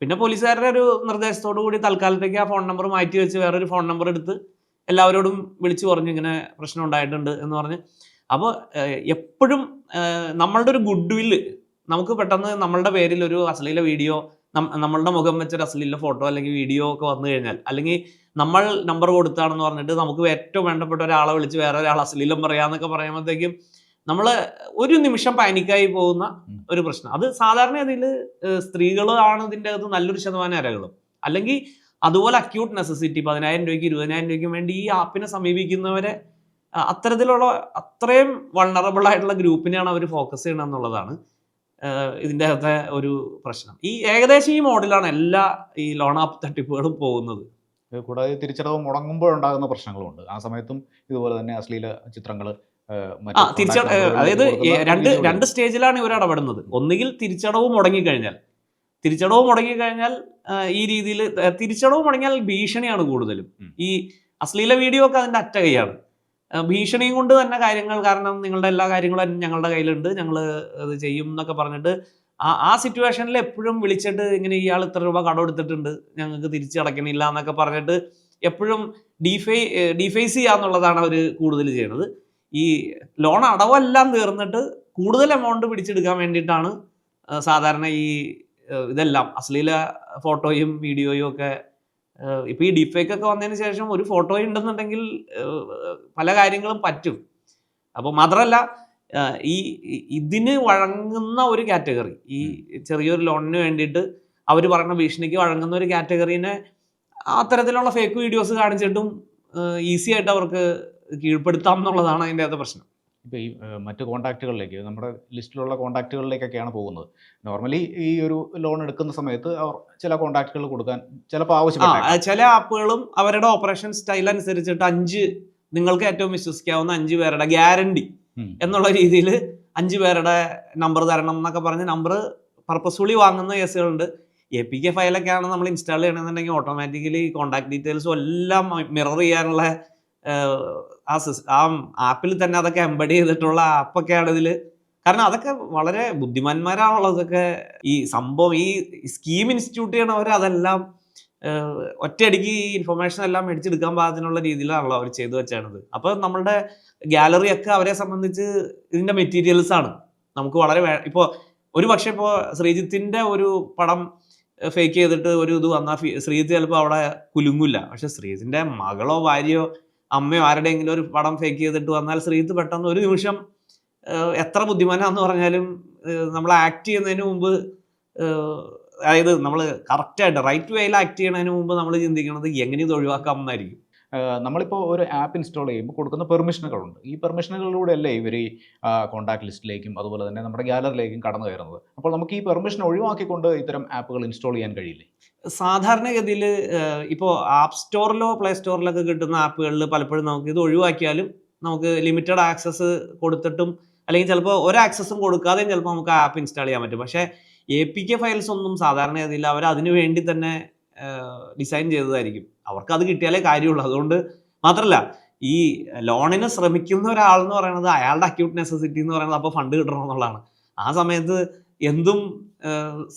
പിന്നെ പോലീസുകാരുടെ ഒരു നിർദ്ദേശത്തോടു കൂടി തൽക്കാലത്തേക്ക് ആ ഫോൺ നമ്പർ മാറ്റി വെച്ച് വേറൊരു ഫോൺ നമ്പർ എടുത്ത് എല്ലാവരോടും വിളിച്ചു പറഞ്ഞു ഇങ്ങനെ പ്രശ്നം ഉണ്ടായിട്ടുണ്ട് എന്ന് പറഞ്ഞ്. അപ്പോൾ എപ്പോഴും നമ്മളുടെ ഒരു ഗുഡ് വില്ല് നമുക്ക് പെട്ടെന്ന് നമ്മളുടെ പേരിൽ ഒരു അശ്ലീല വീഡിയോ നമ്മളുടെ മുഖം വെച്ചൊരു അശ്ലീല ഫോട്ടോ അല്ലെങ്കിൽ വീഡിയോ ഒക്കെ വന്നു കഴിഞ്ഞാൽ അല്ലെങ്കിൽ നമ്മൾ നമ്പർ കൊടുത്താണെന്ന് പറഞ്ഞിട്ട് നമുക്ക് ഏറ്റവും വേണ്ടപ്പെട്ട ഒരാളെ വിളിച്ച് വേറെ ഒരാൾ അശ്ലീലം പറയാന്നൊക്കെ പറയുമ്പോഴത്തേക്കും നമ്മൾ ഒരു നിമിഷം പാനിക്കായി പോകുന്ന ഒരു പ്രശ്നം. അത് സാധാരണ ഇതിൽ സ്ത്രീകളാണ് ഇതിന്റെ അകത്ത് നല്ലൊരു ശതമാനം ഇരകളും അല്ലെങ്കിൽ അതുപോലെ അക്യൂട്ട് നെസസിറ്റി പതിനായിരം രൂപയ്ക്ക് ഇരുപതിനായിരം രൂപയ്ക്ക് വേണ്ടി ഈ ആപ്പിനെ സമീപിക്കുന്നവരെ അത്തരത്തിലുള്ള അത്രയും വൾണറബിൾ ആയിട്ടുള്ള ഗ്രൂപ്പിനെയാണ് അവർ ഫോക്കസ് ചെയ്യണം എന്നുള്ളതാണ് ഏഹ് ഇതിന്റെ അകത്തെ ഒരു പ്രശ്നം. ഈ ഏകദേശം ഈ മോഡലാണ് എല്ലാ ഈ ലോൺ ആപ്പ് തട്ടിപ്പുകളും പോകുന്നത്. കൂടാതെ തിരിച്ചടവ് മുടങ്ങുമ്പോഴുണ്ടാകുന്ന പ്രശ്നങ്ങളുണ്ട് ആ സമയത്തും ഇതുപോലെ തന്നെ അശ്ലീല ചിത്രങ്ങൾ തിരിച്ച അതായത് രണ്ട് രണ്ട് സ്റ്റേജിലാണ് ഇവർ ഇടപെടുന്നത്. ഒന്നുകിൽ തിരിച്ചടവ് മുടങ്ങിക്കഴിഞ്ഞാൽ. തിരിച്ചടവ് മുടങ്ങിക്കഴിഞ്ഞാൽ ഈ രീതിയിൽ തിരിച്ചടവ് മുടങ്ങിയാൽ ഭീഷണിയാണ് കൂടുതലും. ഈ അശ്ലീല വീഡിയോ ഒക്കെ അതിന്റെ അറ്റ കൈയാണ് ആ, ഭീഷണിയും കൊണ്ട് തന്നെ കാര്യങ്ങൾ കാരണം നിങ്ങളുടെ എല്ലാ കാര്യങ്ങളും ഞങ്ങളുടെ കയ്യിലുണ്ട്. ഞങ്ങൾ അത് ചെയ്യും എന്നൊക്കെ പറഞ്ഞിട്ട് ആ ആ സിറ്റുവേഷനിൽ എപ്പോഴും വിളിച്ചിട്ട് ഇങ്ങനെ ഇയാൾ ഇത്ര രൂപ കടം എടുത്തിട്ടുണ്ട് ഞങ്ങൾക്ക് തിരിച്ചടക്കണില്ല എന്നൊക്കെ പറഞ്ഞിട്ട് എപ്പോഴും ഡീഫൈ ചെയ്യുക എന്നുള്ളതാണ് അവർ കൂടുതൽ ചെയ്യുന്നത് ഈ ലോൺ അടവെല്ലാം തീർന്നിട്ട് കൂടുതൽ എമൗണ്ട് പിടിച്ചെടുക്കാൻ വേണ്ടിയിട്ടാണ് സാധാരണ ഈ ഇതെല്ലാം. അശ്ലീല ഫോട്ടോയും വീഡിയോയും ഒക്കെ ഇപ്പൊ ഈ ഡിഫേക്ക് ഒക്കെ വന്നതിന് ശേഷം ഒരു ഫോട്ടോ ഉണ്ടെന്നുണ്ടെങ്കിൽ പല കാര്യങ്ങളും പറ്റും. അപ്പോൾ മാത്രമല്ല ഈ ഇതിന് വഴങ്ങുന്ന ഒരു കാറ്റഗറി ഈ ചെറിയൊരു ലോണിന് വേണ്ടിയിട്ട് അവർ പറയുന്ന ഭീഷണിക്ക് വഴങ്ങുന്ന ഒരു കാറ്റഗറീനെ അത്തരത്തിലുള്ള ഫേക്ക് വീഡിയോസ് കാണിച്ചിട്ടും ഈസി ആയിട്ട് അവർക്ക് കീഴ്പ്പെടുത്താം എന്നുള്ളതാണ് അതിന്റെ അകത്തെ പ്രശ്നം. ഇപ്പോൾ ഈ മറ്റ് കോൺടാക്റ്റുകളിലേക്ക് നമ്മുടെ ലിസ്റ്റിലുള്ള കോൺടാക്റ്റുകളിലേക്കൊക്കെയാണ് പോകുന്നത്. നോർമലി ഈ ഒരു ലോൺ എടുക്കുന്ന സമയത്ത് അവർ ചില കോൺടാക്റ്റുകൾ കൊടുക്കാൻ ചിലപ്പോൾ ആവശ്യമില്ല ചില ആപ്പുകളും അവരുടെ ഓപ്പറേഷൻ സ്റ്റൈൽ അനുസരിച്ചിട്ട് അഞ്ച് നിങ്ങൾക്ക് ഏറ്റവും വിശ്വസിക്കാവുന്ന അഞ്ച് പേരുടെ ഗ്യാരണ്ടി എന്നുള്ള രീതിയിൽ അഞ്ച് പേരുടെ നമ്പർ തരണം എന്നൊക്കെ പറഞ്ഞ് നമ്പർ പർപ്പസ്ഫുള്ളി വാങ്ങുന്ന കേസുകളുണ്ട്. എ പി കെ ഫയലൊക്കെയാണ് നമ്മൾ ഇൻസ്റ്റാൾ ചെയ്യണമെന്നുണ്ടെങ്കിൽ ഓട്ടോമാറ്റിക്കലി കോൺടാക്ട് ഡീറ്റെയിൽസും എല്ലാം മിറർ ചെയ്യാനുള്ള ആ ആ ആപ്പിൽ തന്നെ അതൊക്കെ എംബഡ് ചെയ്തിട്ടുള്ള ആപ്പൊക്കെയാണ് ഇതിൽ കാരണം അതൊക്കെ വളരെ ബുദ്ധിമാന്മാരാണുള്ളതൊക്കെ ഈ സംഭവം ഈ സ്കീം ഇൻസ്റ്റിറ്റ്യൂട്ട് ചെയ്യണവർ അതെല്ലാം ഒറ്റയടിക്ക് ഈ ഇൻഫർമേഷൻ എല്ലാം മേടിച്ചെടുക്കാൻ പാകത്തിനുള്ള രീതിയിലാണല്ലോ അവർ ചെയ്തു വെച്ചാണത് അപ്പോൾ നമ്മളുടെ ഗാലറി ഒക്കെ അവരെ സംബന്ധിച്ച് ഇതിന്റെ മെറ്റീരിയൽസ് ആണ്. നമുക്ക് വളരെ ഇപ്പോൾ ഒരു പക്ഷേ ഇപ്പോൾ ശ്രീജിത്തിന്റെ ഒരു പടം ഫേക്ക് ചെയ്തിട്ട് ഒരു ഇത് വന്നാൽ ശ്രീജിത്ത് ചിലപ്പോൾ അവിടെ കുലുങ്ങില്ല പക്ഷെ ശ്രീജിത്തിന്റെ മകളോ ഭാര്യയോ അമ്മയോ ആരുടെയെങ്കിലും ഒരു പടം ഫേക്ക് ചെയ്തിട്ട് വന്നാൽ ശ്രീത്ത് പെട്ടെന്ന് ഒരു നിമിഷം എത്ര ബുദ്ധിമാനാന്ന് പറഞ്ഞാലും നമ്മൾ ആക്ട് ചെയ്യുന്നതിന് മുമ്പ് അതായത് നമ്മൾ കറക്റ്റായിട്ട് റൈറ്റ് വേയിൽ ആക്ട് ചെയ്യുന്നതിന് മുമ്പ് നമ്മൾ ചിന്തിക്കുന്നത് എങ്ങനെ ഇത് ഒഴിവാക്കാം എന്നായിരിക്കും നമ്മളിപ്പോൾ ഒരു ആപ്പ് ഇൻസ്റ്റാൾ ചെയ്യുമ്പോൾ കൊടുക്കുന്ന പെർമിഷനുകളുണ്ട് ഈ പെർമിഷനുകളിലൂടെയല്ലേ ഇവർ ഈ കോൺടാക്ട് ലിസ്റ്റിലേക്കും അതുപോലെ തന്നെ നമ്മുടെ ഗാലറിയിലേക്കും കടന്നു കയറുന്നത്. അപ്പോൾ നമുക്ക് ഈ പെർമിഷൻ ഒഴിവാക്കിക്കൊണ്ട് ഇത്തരം ആപ്പുകൾ ഇൻസ്റ്റാൾ ചെയ്യാൻ കഴിയില്ലേ? സാധാരണഗതിയിൽ ഇപ്പോൾ ആപ്പ് സ്റ്റോറിലോ പ്ലേ സ്റ്റോറിലൊക്കെ കിട്ടുന്ന ആപ്പുകളിൽ പലപ്പോഴും നമുക്ക് ഇത് ഒഴിവാക്കിയാലും നമുക്ക് ലിമിറ്റഡ് ആക്സസ് കൊടുത്തിട്ടും അല്ലെങ്കിൽ ചിലപ്പോൾ ഒരു ആക്സസും കൊടുക്കാതെയും ചിലപ്പോൾ നമുക്ക് ആപ്പ് ഇൻസ്റ്റാൾ ചെയ്യാൻ പറ്റും. പക്ഷേ എ പി കെ ഫയൽസ് ഒന്നും സാധാരണഗതിയിൽ അവർ അതിനു വേണ്ടി തന്നെ ഡിസൈൻ ചെയ്തതായിരിക്കും. അവർക്ക് അത് കിട്ടിയാലേ കാര്യമുള്ളൂ. അതുകൊണ്ട് മാത്രമല്ല ഈ ലോണിന് ശ്രമിക്കുന്ന ഒരാൾ എന്ന് പറയുന്നത് അയാളുടെ അക്യൂട്ട് നെസസിറ്റി എന്ന് പറയുന്നത് അപ്പോൾ ഫണ്ട് കിട്ടണം എന്നുള്ളതാണ്. ആ സമയത്ത് എന്തും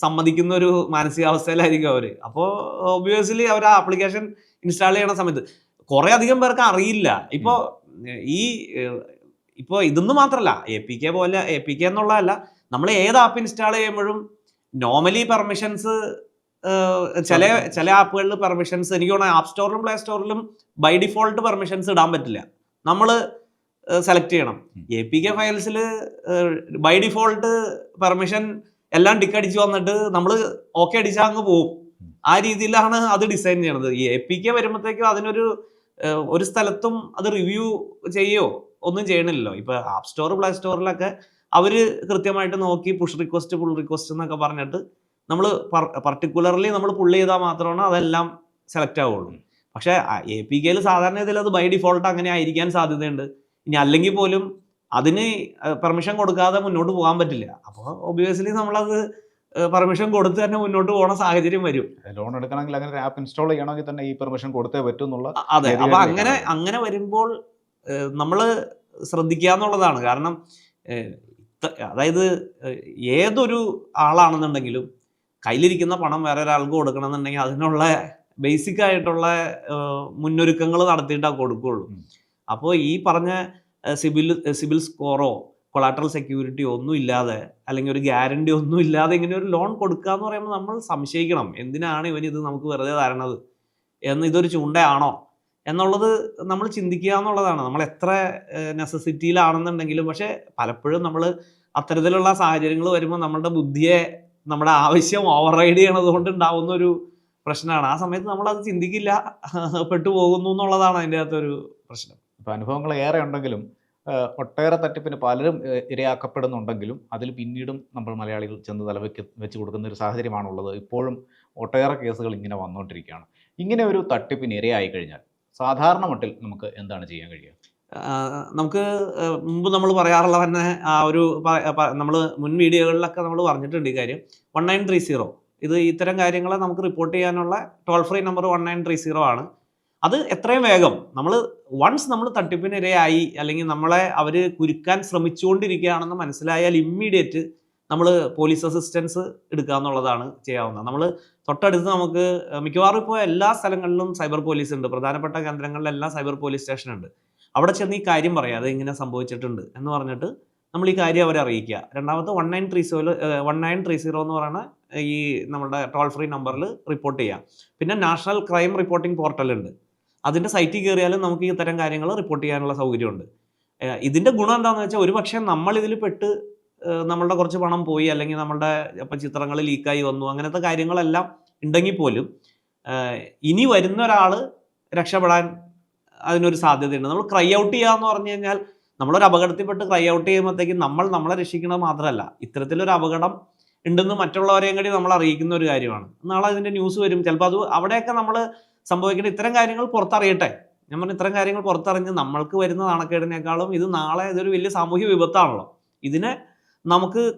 സമ്മതിക്കുന്ന ഒരു മാനസികാവസ്ഥയിലായിരിക്കും അവർ അപ്പോൾ ഒബ്വിയസ്ലി അവർ ആ ആപ്ലിക്കേഷൻ ഇൻസ്റ്റാൾ ചെയ്യണ സമയത്ത് കുറേ അധികം പേർക്ക് അറിയില്ല. ഇപ്പോൾ ഈ ഇപ്പോൾ ഇതൊന്നും മാത്രമല്ല എ പി കെ പോലെ എ പി കെ എന്നുള്ളതല്ല നമ്മൾ ഏത് ആപ്പ് ഇൻസ്റ്റാൾ ചെയ്യുമ്പോഴും നോർമലി പെർമിഷൻസ് ചില ചില ആപ്പുകളിൽ പെർമിഷൻസ് എനിക്ക് തോന്നുന്നു ആപ്പ് സ്റ്റോറിലും പ്ലേ സ്റ്റോറിലും ബൈ ഡിഫോൾട്ട് പെർമിഷൻസ് ഇടാൻ പറ്റില്ല. നമ്മൾ സെലക്ട് ചെയ്യണം. എ പി കെ ഫയൽസിൽ ബൈ ഡിഫോൾട്ട് പെർമിഷൻ എല്ലാം ടിക്ക് അടിച്ച് വന്നിട്ട് നമ്മൾ ഓക്കെ അടിച്ചാൽ അങ്ങ് പോവും. ആ രീതിയിലാണ് അത് ഡിസൈൻ ചെയ്യണത്. ഈ എ പി കെ വരുമ്പോഴത്തേക്കും അതിനൊരു ഒരു സ്ഥലത്തും അത് റിവ്യൂ ചെയ്യോ ഒന്നും ചെയ്യണില്ലല്ലോ. ഇപ്പൊ ആപ്പ് സ്റ്റോർ പ്ലേ സ്റ്റോറിലൊക്കെ അവർ കൃത്യമായിട്ട് നോക്കി പുഷ് റിക്വസ്റ്റ് പുൾ റിക്വസ്റ്റ് എന്നൊക്കെ പറഞ്ഞിട്ട് നമ്മൾ പർട്ടിക്കുലർലി നമ്മൾ പുൾ ചെയ്താൽ മാത്രമാണ് അതെല്ലാം സെലക്ട് ആവുള്ളൂ. പക്ഷേ എ പി കെയിൽ സാധാരണ ഇതിൽ അത് ബൈ ഡിഫോൾട്ട് അങ്ങനെ ആയിരിക്കാൻ സാധ്യതയുണ്ട്. ഇനി അല്ലെങ്കിൽ പോലും അതിന് പെർമിഷൻ കൊടുക്കാതെ മുന്നോട്ട് പോകാൻ പറ്റില്ല. അപ്പോൾ ഒബിയസ്ലി നമ്മളത് പെർമിഷൻ കൊടുത്ത് തന്നെ മുന്നോട്ട് പോകുന്ന സാഹചര്യം വരും. ലോൺ എടുക്കണമെങ്കിൽ അങ്ങനെ ആപ്പ് ഇൻസ്റ്റാൾ ചെയ്യണമെങ്കിൽ തന്നെ ഈ പെർമിഷൻ കൊടുത്തേ പറ്റൂ എന്നുള്ള അതെ അപ്പൊ അങ്ങനെ അങ്ങനെ വരുമ്പോൾ നമ്മൾ ശ്രദ്ധിക്കുക എന്നുള്ളതാണ്. കാരണം അതായത് ഏതൊരു ആളാണെന്നുണ്ടെങ്കിലും കയ്യിലിരിക്കുന്ന പണം വേറെ ഒരാൾക്ക് കൊടുക്കണമെന്നുണ്ടെങ്കിൽ അതിനുള്ള ബേസിക് ആയിട്ടുള്ള മുന്നൊരുക്കങ്ങൾ നടത്തിയിട്ടാ കൊടുക്കുകയുള്ളൂ. അപ്പോൾ ഈ പറഞ്ഞ സിബിൽ സിബിൽ സ്കോറോ കൊളാട്രൽ സെക്യൂരിറ്റി ഒന്നും ഇല്ലാതെ അല്ലെങ്കിൽ ഒരു ഗ്യാരണ്ടി ഒന്നും ഇല്ലാതെ ഇങ്ങനെ ഒരു ലോൺ കൊടുക്കുക എന്ന് പറയുമ്പോൾ നമ്മൾ സംശയിക്കണം. എന്തിനാണ് ഇവൻ ഇത് നമുക്ക് വെറുതെ തരണത്? എന്ന് ഇതൊരു ചൂണ്ടയാണോ? എന്നുള്ളത് നമ്മൾ ചിന്തിക്കുക എന്നുള്ളതാണ്. നമ്മൾ എത്ര നെസസിറ്റിയിലാണെന്നുണ്ടെങ്കിലും പക്ഷേ പലപ്പോഴും നമ്മൾ അത്തരത്തിലുള്ള സാഹചര്യങ്ങൾ വരുമ്പോൾ നമ്മളുടെ ബുദ്ധിയെ നമ്മുടെ ആവശ്യം ഓവർ റൈഡ് ചെയ്യണത് കൊണ്ട് ഉണ്ടാവുന്ന ഒരു പ്രശ്നമാണ്. ആ സമയത്ത് നമ്മൾ അത് ചിന്തിക്കില്ല പെട്ടുപോകുന്നു എന്നുള്ളതാണ് അതിന്റെ അകത്തൊരു പ്രശ്നം. ഇപ്പോൾ അനുഭവങ്ങൾ ഏറെ ഉണ്ടെങ്കിലും ഒട്ടേറെ തട്ടിപ്പിന് പലരും ഇരയാക്കപ്പെടുന്നുണ്ടെങ്കിലും അതിൽ പിന്നീടും നമ്മൾ മലയാളികൾ ചെന്ന് തലവെക്ക് വെച്ച് കൊടുക്കുന്ന ഒരു സാഹചര്യമാണുള്ളത്. ഇപ്പോഴും ഒട്ടേറെ കേസുകൾ ഇങ്ങനെ വന്നുകൊണ്ടിരിക്കുകയാണ് ഇങ്ങനെ ഒരു തട്ടിപ്പിന് ഇരയായി കഴിഞ്ഞാൽ സാധാരണ മട്ടിൽ നമുക്ക് എന്താണ് ചെയ്യാൻ കഴിയുക? നമുക്ക് മുമ്പ് നമ്മൾ പറയാറുള്ള തന്നെ ആ ഒരു നമ്മൾ മുൻ വീഡിയോകളിലൊക്കെ നമ്മൾ പറഞ്ഞിട്ടുണ്ട് ഈ കാര്യം. One nine three zero. ഇത് ഇത്തരം കാര്യങ്ങൾ നമുക്ക് റിപ്പോർട്ട് ചെയ്യാനുള്ള toll free number one nine three zero ആണ്. അത് എത്രയും വേഗം നമ്മൾ വൺസ് നമ്മൾ തട്ടിപ്പിനിരയായി അല്ലെങ്കിൽ നമ്മളെ അവർ കുരുക്കാൻ ശ്രമിച്ചുകൊണ്ടിരിക്കുകയാണെന്ന് മനസ്സിലായാൽ ഇമ്മീഡിയറ്റ് നമ്മൾ പോലീസ് അസിസ്റ്റൻസ് എടുക്കുക എന്നുള്ളതാണ് ചെയ്യാവുന്നത്. നമ്മൾ തൊട്ടടുത്ത് നമുക്ക് മിക്കവാറും ഇപ്പോൾ എല്ലാ സ്ഥലങ്ങളിലും സൈബർ പോലീസ് ഉണ്ട്. പ്രധാനപ്പെട്ട കേന്ദ്രങ്ങളിലെല്ലാം സൈബർ പോലീസ് സ്റ്റേഷൻ ഉണ്ട്. അവിടെ ചെന്ന് ഈ കാര്യം പറയാം. അത് ഇങ്ങനെ സംഭവിച്ചിട്ടുണ്ട് എന്ന് പറഞ്ഞിട്ട് നമ്മൾ ഈ കാര്യം അവരെ അറിയിക്കുക. രണ്ടാമത്തെ one nine three zero one nine three zero എന്ന് പറയുന്ന ഈ നമ്മുടെ ടോൾ ഫ്രീ നമ്പറിൽ റിപ്പോർട്ട് ചെയ്യാം. പിന്നെ നാഷണൽ ക്രൈം റിപ്പോർട്ടിംഗ് പോർട്ടൽ ഉണ്ട്. അതിന്റെ സൈറ്റിൽ കയറിയാലും നമുക്ക് ഈ തരം കാര്യങ്ങൾ റിപ്പോർട്ട് ചെയ്യാനുള്ള സൗകര്യമുണ്ട്. ഇതിന്റെ ഗുണം എന്താണെന്ന് വെച്ചാൽ ഒരു പക്ഷേ നമ്മൾ ഇതിൽ പെട്ട് നമ്മളുടെ കുറച്ച് പണം പോയി അല്ലെങ്കിൽ നമ്മളുടെ ഇപ്പം ചിത്രങ്ങൾ ലീക്കായി വന്നു അങ്ങനത്തെ കാര്യങ്ങളെല്ലാം ഉണ്ടെങ്കിൽ പോലും ഇനി വരുന്ന ഒരാൾ രക്ഷപ്പെടാൻ അതിനൊരു സാധ്യതയുണ്ട്. നമ്മൾ ക്രൈ ഔട്ട് ചെയ്യുക എന്ന് പറഞ്ഞു കഴിഞ്ഞാൽ നമ്മളൊരു അപകടത്തിൽപ്പെട്ട് ക്രൈ ഔട്ട് ചെയ്യുമ്പോഴത്തേക്കും നമ്മൾ നമ്മളെ രക്ഷിക്കുന്നത് മാത്രമല്ല ഇത്തരത്തിലൊരു അപകടം ഉണ്ടെന്ന് മറ്റുള്ളവരെയും കൂടി നമ്മൾ അറിയിക്കുന്ന ഒരു കാര്യമാണ്. നാളെ അതിന്റെ ന്യൂസ് വരും. ചിലപ്പോൾ അത് അവിടെയൊക്കെ നമ്മൾ സംഭവിക്കേണ്ട ഇത്തരം കാര്യങ്ങൾ പുറത്തറിയട്ടെ. ഞാൻ പറഞ്ഞു ഇത്തരം കാര്യങ്ങൾ പുറത്തറിഞ്ഞ് നമ്മൾക്ക് വരുന്ന നാണക്കേടിനേക്കാളും ഇത് നാളെ ഇതൊരു വലിയ സാമൂഹ്യ വിപത്താണല്ലോ. ഇതിനെ നമുക്ക്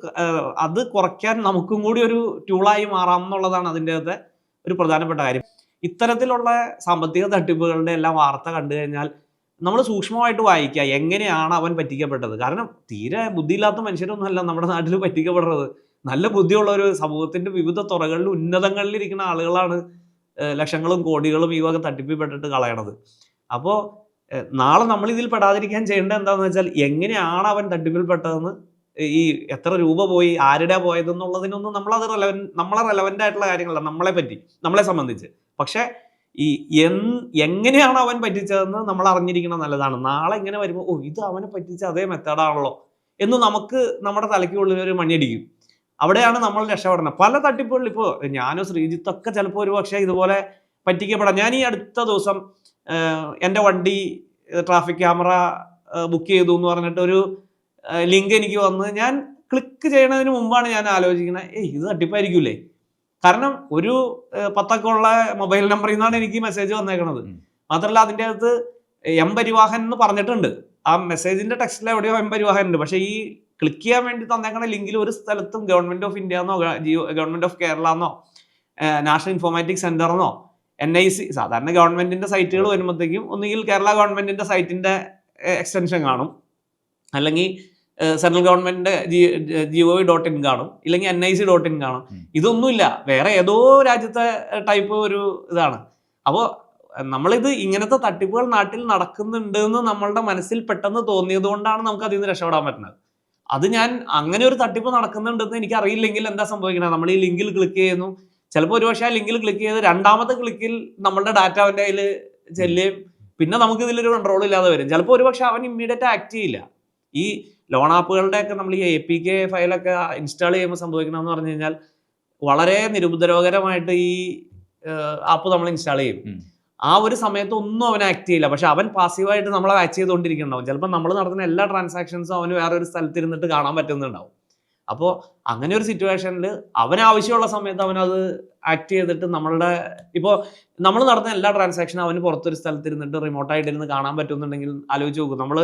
അത് കുറയ്ക്കാൻ നമുക്കും കൂടി ഒരു ടൂളായി മാറാം എന്നുള്ളതാണ് അതിന്റെ അകത്തെ ഒരു പ്രധാനപ്പെട്ട കാര്യം. ഇത്തരത്തിലുള്ള സാമ്പത്തിക തട്ടിപ്പുകളുടെ എല്ലാം വാർത്ത കണ്ടു കഴിഞ്ഞാൽ നമ്മൾ സൂക്ഷ്മമായിട്ട് വായിക്കുക എങ്ങനെയാണ് അവൻ പറ്റിക്കപ്പെട്ടത്? കാരണം തീരെ ബുദ്ധിയില്ലാത്ത മനുഷ്യരൊന്നുമല്ല നമ്മുടെ നാട്ടിൽ പറ്റിക്കപ്പെടുന്നത്. നല്ല ബുദ്ധിയുള്ള ഒരു സമൂഹത്തിന്റെ വിവിധ തുറകളിൽ ഉന്നതങ്ങളിൽ ഇരിക്കുന്ന ആളുകളാണ് ലക്ഷങ്ങളും കോടികളും ഈ വക തട്ടിപ്പിൽപ്പെട്ടിട്ട് കളയണത്. അപ്പോൾ നാളെ നമ്മൾ ഇതിൽ പെടാതിരിക്കാൻ ചെയ്യേണ്ടത് എന്താണെന്ന് വെച്ചാൽ എങ്ങനെയാണ് അവൻ തട്ടിപ്പിൽപ്പെട്ടതെന്ന് ഈ എത്ര രൂപ പോയി ആരുടെ പോയതെന്നുള്ളതിനൊന്നും നമ്മളത് റെലവൻ നമ്മളെ റെലവന്റ് ആയിട്ടുള്ള കാര്യങ്ങളല്ല നമ്മളെ പറ്റി നമ്മളെ സംബന്ധിച്ച്. പക്ഷേ ഈ എങ്ങനെയാണ് അവൻ പറ്റിച്ചതെന്ന് നമ്മൾ അറിഞ്ഞിരിക്കണം നല്ലതാണ്. നാളെ ഇങ്ങനെ വരുമ്പോൾ ഓ ഇത് അവനെ പറ്റിച്ച അതേ മെത്തേഡാണല്ലോ എന്ന് നമുക്ക് നമ്മുടെ തലയ്ക്കുള്ളിൽ ഒരു മണിയടിക്കും. അവിടെയാണ് നമ്മൾ രക്ഷപ്പെടുന്നത് പല തട്ടിപ്പുകളിൽ ഇപ്പോൾ ഞാനോ ശ്രീജിത്തൊക്കെ ചിലപ്പോൾ ഒരു പക്ഷേ ഇതുപോലെ പറ്റിക്കപ്പെടാം. ഞാൻ ഈ അടുത്ത ദിവസം എന്റെ വണ്ടി ട്രാഫിക് ക്യാമറ ബുക്ക് ചെയ്തു എന്ന് പറഞ്ഞിട്ട് ഒരു ലിങ്ക് എനിക്ക് വന്ന് ഞാൻ ക്ലിക്ക് ചെയ്യണതിന് മുമ്പാണ് ഞാൻ ആലോചിക്കുന്നത് ഏയ് ഇത് തട്ടിപ്പായിരിക്കൂലേ? കാരണം ഒരു ഏഹ്, പത്തക്കമുള്ള മൊബൈൽ നമ്പറിൽ നിന്നാണ് എനിക്ക് മെസ്സേജ് വന്നേക്കണത്. മാത്രമല്ല അതിന്റെ അകത്ത് എം പരിവാഹൻ എന്ന് പറഞ്ഞിട്ടുണ്ട്. ആ മെസ്സേജിന്റെ ടെക്സ്റ്റിൽ എവിടെയോ എം പരിവാഹൻ ഉണ്ട് പക്ഷേ ഈ ക്ലിക്ക് ചെയ്യാൻ വേണ്ടി തന്നേക്കണ ലിങ്കിൽ ഒരു സ്ഥലത്തും ഗവൺമെന്റ് ഓഫ് ഇന്ത്യ എന്നോ ജിയോ ഗവൺമെന്റ് ഓഫ് കേരള എന്നോ നാഷണൽ ഇൻഫോർമാറ്റിക് സെന്റർ എന്നോ എൻ ഐ സി സാധാരണ ഗവൺമെന്റിന്റെ സൈറ്റുകൾ വരുമ്പോഴത്തേക്കും ഒന്നുകിൽ കേരള ഗവൺമെന്റിന്റെ സൈറ്റിന്റെ എക്സ്റ്റൻഷൻ കാണും. അല്ലെങ്കിൽ സെൻട്രൽ ഗവൺമെന്റിന്റെ G O V dot in കാണും. ഇല്ലെങ്കിൽ N I C dot in കാണും. ഇതൊന്നുമില്ല. വേറെ ഏതോ രാജ്യത്തെ ടൈപ്പ് ഒരു ഇതാണ്. അപ്പോൾ നമ്മളിത് ഇങ്ങനത്തെ തട്ടിപ്പുകൾ നാട്ടിൽ നടക്കുന്നുണ്ട് എന്ന് നമ്മളുടെ മനസ്സിൽ പെട്ടെന്ന് തോന്നിയത് കൊണ്ടാണ് നമുക്ക് അതിൽ നിന്ന് രക്ഷപ്പെടാൻ പറ്റുന്നത്. അത് ഞാൻ അങ്ങനെ ഒരു തട്ടിപ്പ് നടക്കുന്നുണ്ടെന്ന് എനിക്ക് അറിയില്ലെങ്കിൽ എന്താ സംഭവിക്കുന്നത് നമ്മൾ ഈ ലിങ്കിൽ ക്ലിക്ക് ചെയ്യുന്നു. ചിലപ്പോൾ ഒരു ഒരുപക്ഷെ ആ ലിങ്കിൽ ക്ലിക്ക് ചെയ്ത് രണ്ടാമത്തെ ക്ലിക്കിൽ നമ്മളുടെ ഡാറ്റ അവന്റെ കയ്യിൽ ചെല്ലുകയും പിന്നെ നമുക്ക് ഇതിലൊരു കൺട്രോൾ ഇല്ലാതെ വരും. ചിലപ്പോൾ ഒരുപക്ഷെ അവൻ ഇമ്മീഡിയറ്റ് ആക്ട് ചെയ്യില്ല. ഈ ലോൺ ആപ്പുകളുടെ ഒക്കെ നമ്മൾ ഈ എ പി കെ ഫയലൊക്കെ ഇൻസ്റ്റാൾ ചെയ്യുമ്പോൾ സംഭവിക്കണമെന്ന് പറഞ്ഞു കഴിഞ്ഞാൽ വളരെ നിരുപദ്രവകരമായിട്ട് ഈ ആപ്പ് നമ്മൾ ഇൻസ്റ്റാൾ ചെയ്യും. ആ ഒരു സമയത്ത് ഒന്നും അവൻ ആക്ട് ചെയ്യില്ല. പക്ഷെ അവൻ പാസീവായിട്ട് നമ്മളെ വാച്ച് ചെയ്തുകൊണ്ടിരിക്കുന്നുണ്ടാവും. ചിലപ്പോൾ നമ്മൾ നടത്തുന്ന എല്ലാ ട്രാൻസാക്ഷൻസും അവന് വേറെ ഒരു സ്ഥലത്ത് ഇരുന്നിട്ട് കാണാൻ പറ്റുന്നുണ്ടാവും. അപ്പോൾ അങ്ങനെ ഒരു സിറ്റുവേഷനിൽ അവൻ ആവശ്യമുള്ള സമയത്ത് അവനത് ആക്ട് ചെയ്തിട്ട് നമ്മളുടെ ഇപ്പോൾ നമ്മൾ നടത്തുന്ന എല്ലാ ട്രാൻസാക്ഷനും അവന് പുറത്തൊരു സ്ഥലത്ത് ഇരുന്നിട്ട് റിമോട്ടായിട്ട് ഇരുന്ന് കാണാൻ പറ്റുന്നുണ്ടെങ്കിൽ ആലോചിച്ച് നോക്കും. നമ്മൾ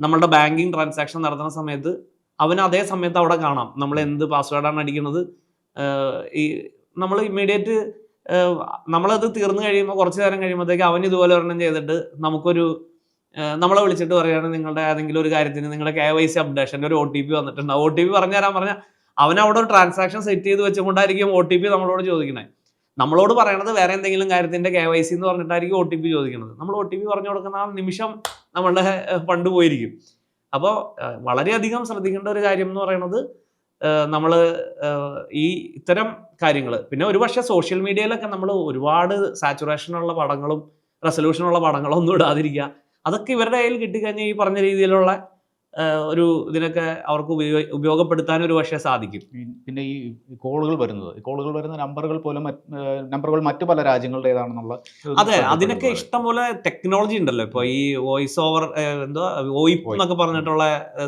നമ്മളുടെ ബാങ്കിങ് ട്രാൻസാക്ഷൻ നടത്തുന്ന സമയത്ത് അവന് അതേ സമയത്ത് അവിടെ കാണാം. നമ്മൾ എന്ത് പാസ്വേഡാണ് അടിക്കുന്നത്. ഈ നമ്മൾ ഇമ്മീഡിയറ്റ് നമ്മളത് തീർന്നു കഴിയുമ്പോൾ കുറച്ച് നേരം കഴിയുമ്പോഴത്തേക്ക് അവൻ ഇതുപോലെ ഒരെണ്ണം ചെയ്തിട്ട് നമുക്കൊരു നമ്മളെ വിളിച്ചിട്ട് പറയുകയാണ് നിങ്ങളുടെ ഏതെങ്കിലും ഒരു കാര്യത്തിന് നിങ്ങളുടെ കെ വൈ സി അപ്ഡേഷൻ ഒരു ഒ ടി പി വന്നിട്ടുണ്ട്. ഒ ടി പി പറഞ്ഞു തരാൻ പറഞ്ഞാൽ അവൻ ഒരു ട്രാൻസാക്ഷൻ സെറ്റ് ചെയ്ത് വെച്ചുകൊണ്ടായിരിക്കും ഒ ടി പി നമ്മളോട് ചോദിക്കണേ. നമ്മളോട് പറയണത് വേറെ എന്തെങ്കിലും കാര്യത്തിന്റെ കെ വൈ സി എന്ന് പറഞ്ഞിട്ടായിരിക്കും ഒ ടി പി ചോദിക്കുന്നത് നമ്മൾ ഒ ടി പി പറഞ്ഞു കൊടുക്കുന്ന ആ നിമിഷം നമ്മളുടെ ഫണ്ട് പോയിരിക്കും. അപ്പോൾ വളരെയധികം ശ്രദ്ധിക്കേണ്ട ഒരു കാര്യം എന്ന് പറയുന്നത് നമ്മൾ ഈ ഇത്തരം കാര്യങ്ങൾ പിന്നെ ഒരുപക്ഷെ സോഷ്യൽ മീഡിയയിലൊക്കെ നമ്മൾ ഒരുപാട് സാച്ചുറേഷനുള്ള പടങ്ങളും റെസൊല്യൂഷനുള്ള പടങ്ങളും ഒന്നും ഇടാതിരിക്കുക. അതൊക്കെ ഇവരുടെ കയ്യിൽ കിട്ടിക്കഴിഞ്ഞാൽ ഈ പറഞ്ഞ രീതിയിലുള്ള ഒരു ഇതിനൊക്കെ അവർക്ക് ഉപയോഗ ഉപയോഗപ്പെടുത്താൻ ഒരു പക്ഷേ സാധിക്കും. പിന്നെ ഈ കോളുകൾ വരുന്നത്. കോളുകൾ വരുന്ന നമ്പറുകൾ പോലും നമ്പറുകൾ മറ്റു പല രാജ്യങ്ങളുടേതാണെന്നുള്ള അതെ അതിനൊക്കെ ഇഷ്ടംപോലെ ടെക്നോളജി ഉണ്ടല്ലോ. ഇപ്പൊ ഈ വോയിസ് ഓവർ എന്തോ വോയിപ്പ് എന്നൊക്കെ പറഞ്ഞിട്ടുള്ള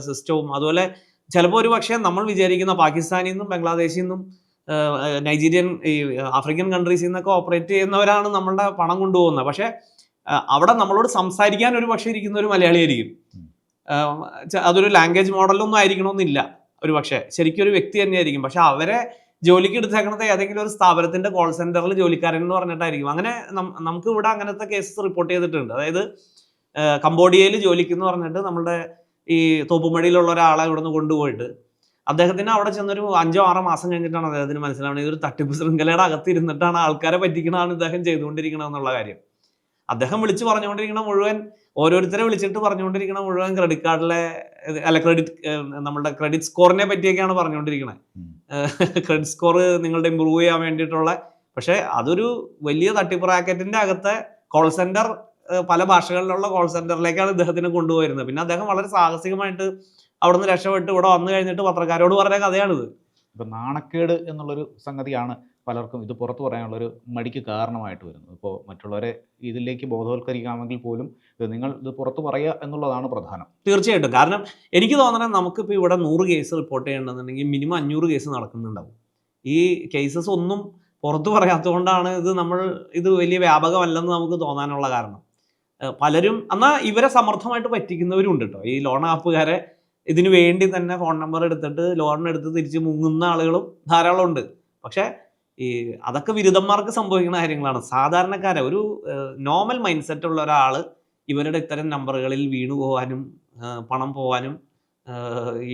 സിസ്റ്റവും അതുപോലെ ചിലപ്പോൾ ഒരു പക്ഷേ നമ്മൾ വിചാരിക്കുന്ന പാകിസ്ഥാനിൽ നിന്നും ബംഗ്ലാദേശിൽ നിന്നും നൈജീരിയൻ ഈ ആഫ്രിക്കൻ കൺട്രീസിൽ നിന്നൊക്കെ ഓപ്പറേറ്റ് ചെയ്യുന്നവരാണ് നമ്മളുടെ പണം കൊണ്ടുപോകുന്നത്. പക്ഷേ അവിടെ നമ്മളോട് സംസാരിക്കാൻ ഒരു പക്ഷേ ഇരിക്കുന്ന ഒരു മലയാളിയായിരിക്കും അതൊരു ലാംഗ്വേജ് മോഡലൊന്നും ആയിരിക്കണമെന്നില്ല. ഒരു പക്ഷേ ശരിക്കും ഒരു വ്യക്തി തന്നെയായിരിക്കും. പക്ഷെ അവരെ ജോലിക്ക് എടുത്തേക്കണത് ഏതെങ്കിലും ഒരു സ്ഥാപനത്തിന്റെ കോൾ സെന്ററിൽ ജോലിക്കാരൻ എന്ന് പറഞ്ഞിട്ടായിരിക്കും. അങ്ങനെ നമുക്ക് ഇവിടെ അങ്ങനത്തെ കേസസ് റിപ്പോർട്ട് ചെയ്തിട്ടുണ്ട്. അതായത് കംബോഡിയയിൽ ജോലിക്ക് എന്ന് പറഞ്ഞിട്ട് നമ്മുടെ ഈ തോപ്പുമടിയിലുള്ള ഒരാളെ ഇവിടുന്ന് കൊണ്ടുപോയിട്ട് അദ്ദേഹത്തിന് അവിടെ ചെന്നൊരു അഞ്ചോ ആറോ മാസം കഴിഞ്ഞിട്ടാണ് അദ്ദേഹത്തിന് മനസ്സിലാവുന്നത്. ഇതൊരു തട്ടിപ്പ് ശൃംഖലയുടെ അകത്തിരുന്നിട്ടാണ് ആൾക്കാരെ പറ്റിക്കണതാണ് ഇദ്ദേഹം ചെയ്തുകൊണ്ടിരിക്കണമെന്നുള്ള കാര്യം. അദ്ദേഹം വിളിച്ചു പറഞ്ഞുകൊണ്ടിരിക്കണ മുഴുവൻ ഓരോരുത്തരെ വിളിച്ചിട്ട് പറഞ്ഞുകൊണ്ടിരിക്കണ മുഴുവൻ ക്രെഡിറ്റ് കാർഡിലെ അല്ല ക്രെഡിറ്റ് നമ്മുടെ ക്രെഡിറ്റ് സ്കോറിനെ പറ്റിയൊക്കെയാണ് പറഞ്ഞുകൊണ്ടിരിക്കുന്നത് ക്രെഡിറ്റ് സ്കോർ നിങ്ങളുടെ ഇമ്പ്രൂവ് ചെയ്യാൻ വേണ്ടിയിട്ടുള്ള പക്ഷേ അതൊരു വലിയ തട്ടിപ്പ് അകത്തെ കോൾ സെന്റർ പല ഭാഷകളിലുള്ള കോൾ സെന്ററിലേക്കാണ് ഇദ്ദേഹത്തിനെ കൊണ്ടുപോയിരുന്നത്. പിന്നെ അദ്ദേഹം വളരെ സാഹസികമായിട്ട് അവിടെ നിന്ന് രക്ഷപ്പെട്ട് ഇവിടെ വന്നു കഴിഞ്ഞിട്ട് പത്രക്കാരോട് പറഞ്ഞ കഥയാണിത്. ഇപ്പം നാണക്കേട് എന്നുള്ളൊരു സംഗതിയാണ് പലർക്കും ഇത് പുറത്തു പറയാനുള്ളൊരു മടിക്ക് കാരണമായിട്ട് വരുന്നത്. ഇപ്പോൾ മറ്റുള്ളവരെ ഇതിലേക്ക് ബോധവൽക്കരിക്കാമെങ്കിൽ പോലും നിങ്ങൾ ഇത് പുറത്തു പറയുക എന്നുള്ളതാണ് പ്രധാനം. തീർച്ചയായിട്ടും. കാരണം എനിക്ക് തോന്നണം നമുക്കിപ്പോൾ ഇവിടെ നൂറ് കേസ് റിപ്പോർട്ട് ചെയ്യണമെന്നുണ്ടെങ്കിൽ മിനിമം അഞ്ഞൂറ് കേസ് നടക്കുന്നുണ്ടാവും. ഈ കേസസ് ഒന്നും പുറത്തു പറയാത്തതുകൊണ്ടാണ് ഇത് നമ്മൾ ഇത് വലിയ വ്യാപകമല്ലെന്ന് നമുക്ക് തോന്നാനുള്ള കാരണം. പലരും എന്നാൽ ഇവരെ സമർത്ഥമായിട്ട് പറ്റിക്കുന്നവരും ഉണ്ട് കേട്ടോ ഈ ലോൺ ആപ്പുകാരെ ഇതിനു വേണ്ടി തന്നെ ഫോൺ നമ്പർ എടുത്തിട്ട് ലോൺ എടുത്ത് തിരിച്ച് മുങ്ങുന്ന ആളുകളും ധാരാളം ഉണ്ട് പക്ഷേ ഈ അതൊക്കെ ബിരുദന്മാർക്ക് സംഭവിക്കുന്ന കാര്യങ്ങളാണ്. സാധാരണക്കാരെ ഒരു നോർമൽ മൈൻഡ് സെറ്റ് ഉള്ള ഒരാൾ ഇവരുടെ ഇത്തരം നമ്പറുകളിൽ വീണു പോകാനും പണം പോകാനും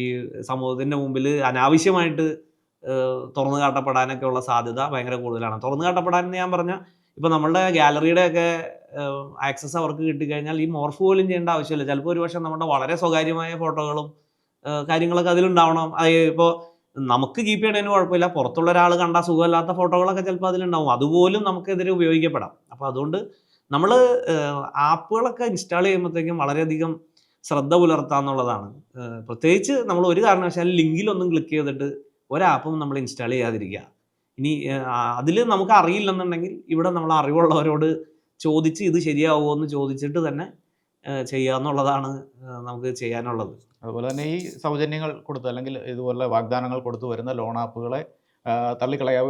ഈ സമൂഹത്തിന്റെ മുമ്പിൽ അനാവശ്യമായിട്ട് തുറന്നു കാട്ടപ്പെടാനൊക്കെ ഉള്ള സാധ്യത ഭയങ്കര കൂടുതലാണ്. തുറന്നു കാട്ടപ്പെടാൻ എന്ന് ഞാൻ പറഞ്ഞ ഇപ്പം നമ്മളുടെ ഗാലറിയുടെ ഒക്കെ ആക്സസ് അവർക്ക് കിട്ടിക്കഴിഞ്ഞാൽ ഈ മോർഫ് പോലും ചെയ്യേണ്ട ആവശ്യമില്ല. ചിലപ്പോൾ ഒരു പക്ഷേ നമ്മുടെ വളരെ സ്വകാര്യമായ ഫോട്ടോകളും കാര്യങ്ങളൊക്കെ അതിലുണ്ടാവണം. അത് ഇപ്പോൾ നമുക്ക് കീപ്പ് ചെയ്യണതിന് കുഴപ്പമില്ല. പുറത്തുള്ള ഒരാൾ കണ്ടാൽ സുഖമില്ലാത്ത ഫോട്ടോകളൊക്കെ ചിലപ്പോൾ അതിലുണ്ടാവും. അതുപോലും നമുക്കെതിരെ ഉപയോഗിക്കപ്പെടാം. അപ്പോൾ അതുകൊണ്ട് നമ്മൾ ആപ്പുകളൊക്കെ ഇൻസ്റ്റാൾ ചെയ്യുമ്പോഴത്തേക്കും വളരെയധികം ശ്രദ്ധ പുലർത്താന്നുള്ളതാണ് പ്രത്യേകിച്ച് നമ്മൾ ഒരു കാരണവശാലും ലിങ്കിലൊന്നും ക്ലിക്ക് ചെയ്തിട്ട് ഒരാപ്പും നമ്മൾ ഇൻസ്റ്റാൾ ചെയ്യാതിരിക്കുക. ഇനി അതിൽ നമുക്ക് അറിയില്ലെന്നുണ്ടെങ്കിൽ ഇവിടെ നമ്മൾ അറിവുള്ളവരോട് ചോദിച്ച് ഇത് ശരിയാവുമോ എന്ന് ചോദിച്ചിട്ട് തന്നെ ഏഹ് നമുക്ക് ചെയ്യാനുള്ളത്. അതുപോലെ തന്നെ ഈ സൗജന്യങ്ങൾ കൊടുത്ത് അല്ലെങ്കിൽ ഇതുപോലെ വാഗ്ദാനങ്ങൾ കൊടുത്തു വരുന്ന ലോൺ ആപ്പുകളെ തള്ളിക്കളയാ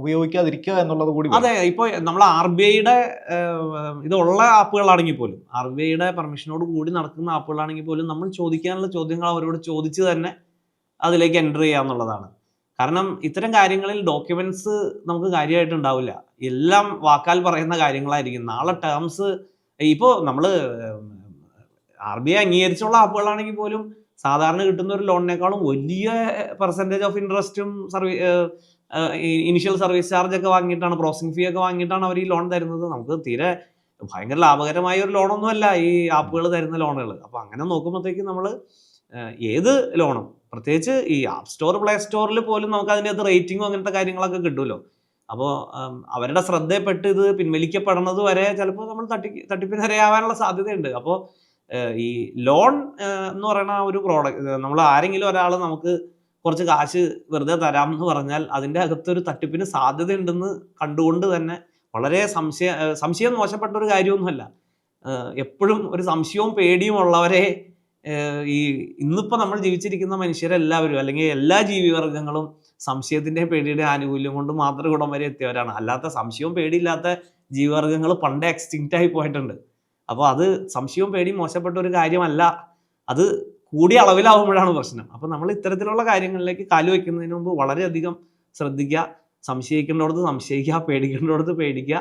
ഉപയോഗിക്കാതിരിക്കുക എന്നുള്ളത് കൂടി അതെ ഇപ്പോൾ നമ്മൾ ആർ ബി ഐയുടെ ഇതുള്ള ആപ്പുകളാണെങ്കിൽ പോലും ആർ ബി ഐയുടെ പെർമിഷനോട് കൂടി നടക്കുന്ന ആപ്പുകളാണെങ്കിൽ പോലും നമ്മൾ ചോദിക്കാനുള്ള ചോദ്യങ്ങൾ അവരോട് ചോദിച്ച് തന്നെ അതിലേക്ക് എന്റർ ചെയ്യുക എന്നുള്ളതാണ്. കാരണം ഇത്തരം കാര്യങ്ങളിൽ ഡോക്യുമെന്റ്സ് നമുക്ക് കാര്യമായിട്ട് ഉണ്ടാവില്ല. എല്ലാം വാക്കാൽ പറയുന്ന കാര്യങ്ങളായിരിക്കും. നാളെ ടേംസ് ഇപ്പോൾ നമ്മൾ ആർ ബി ഐ അംഗീകരിച്ചുള്ള ആപ്പുകളാണെങ്കിൽ പോലും സാധാരണ കിട്ടുന്ന ഒരു ലോണിനേക്കാളും വലിയ പെർസെന്റേജ് ഓഫ് ഇൻട്രസ്റ്റും സർവീ ഇനിഷ്യൽ സർവീസ് ചാർജ് ഒക്കെ വാങ്ങിയിട്ടാണ് പ്രോസസിങ് ഫീ ഒക്കെ വാങ്ങിയിട്ടാണ് അവർ ഈ ലോൺ തരുന്നത്. നമുക്ക് തീരെ ഭയങ്കര ലാഭകരമായ ഒരു ലോണൊന്നും അല്ല ഈ ആപ്പുകൾ തരുന്ന ലോണുകൾ അപ്പോൾ അങ്ങനെ നോക്കുമ്പോഴത്തേക്ക് നമ്മൾ ഏത് ലോണും പ്രത്യേകിച്ച് ഈ ആപ്പ് സ്റ്റോർ പ്ലേ സ്റ്റോറിൽ പോലും നമുക്ക് അതിന്റെ അകത്ത് റേറ്റിംഗും അങ്ങനത്തെ കാര്യങ്ങളൊക്കെ കിട്ടുമല്ലോ. അപ്പോൾ അവരുടെ ശ്രദ്ധയെപ്പെട്ട് ഇത് പിൻവലിക്കപ്പെടുന്നത് വരെ ചിലപ്പോൾ നമ്മൾ തട്ടി തട്ടിപ്പിനിരയാവാനുള്ള സാധ്യതയുണ്ട്. അപ്പോൾ ഈ ലോൺ എന്ന് പറയുന്ന ഒരു പ്രോഡക്റ്റ് നമ്മൾ ആരെങ്കിലും ഒരാൾ നമുക്ക് കുറച്ച് കാശ് വെറുതെ തരാം എന്ന് പറഞ്ഞാൽ അതിന്റെ അകത്തൊരു തട്ടിപ്പിന് സാധ്യതയുണ്ടെന്ന് കണ്ടുകൊണ്ട് തന്നെ വളരെ സംശയ സംശയം മോശപ്പെട്ട ഒരു കാര്യമൊന്നുമല്ല. എപ്പോഴും ഒരു സംശയവും പേടിയും ഉള്ളവരെ ഈ ഇന്നിപ്പോൾ നമ്മൾ ജീവിച്ചിരിക്കുന്ന മനുഷ്യരെല്ലാവരും അല്ലെങ്കിൽ എല്ലാ ജീവിവർഗങ്ങളും സംശയത്തിന്റെയും പേടിയുടെ ആനുകൂല്യം കൊണ്ട് മാത്രം ഇവിടം വരെ എത്തിയവരാണ്. അല്ലാത്ത സംശയവും പേടിയില്ലാത്ത ജീവിവർഗങ്ങൾ പണ്ടേ എക്സ്റ്റിങ്റ്റ് ആയി പോയിട്ടുണ്ട്. അപ്പോൾ അത് സംശയവും പേടിയും മോശപ്പെട്ട ഒരു കാര്യമല്ല. അത് കൂടിയ അളവിലാവുമ്പോഴാണ് പ്രശ്നം. അപ്പോൾ നമ്മൾ ഇത്തരത്തിലുള്ള കാര്യങ്ങളിലേക്ക് കാലു വയ്ക്കുന്നതിന് മുമ്പ് വളരെയധികം ശ്രദ്ധിക്കുക സംശയിക്കേണ്ടടത്ത് സംശയിക്കുക പേടിക്കേണ്ടടത്ത് പേടിക്കുക.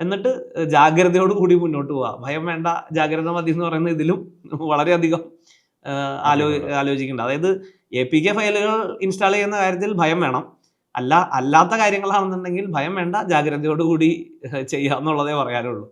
എന്നിട്ട് ജാഗ്രതയോട് കൂടി മുന്നോട്ട് പോവുക. ഭയം വേണ്ട ജാഗ്രത മതി എന്ന് പറയുന്ന ഇതിലും വളരെയധികം ആലോ ആലോചിക്കേണ്ട അതായത് എ പി കെ ഫയലുകൾ ഇൻസ്റ്റാൾ ചെയ്യുന്ന കാര്യത്തിൽ ഭയം വേണം. അല്ല അല്ലാത്ത കാര്യങ്ങളാണെന്നുണ്ടെങ്കിൽ ഭയം വേണ്ട ജാഗ്രതയോടുകൂടി ചെയ്യുക എന്നുള്ളതേ പറയാനുള്ളൂ.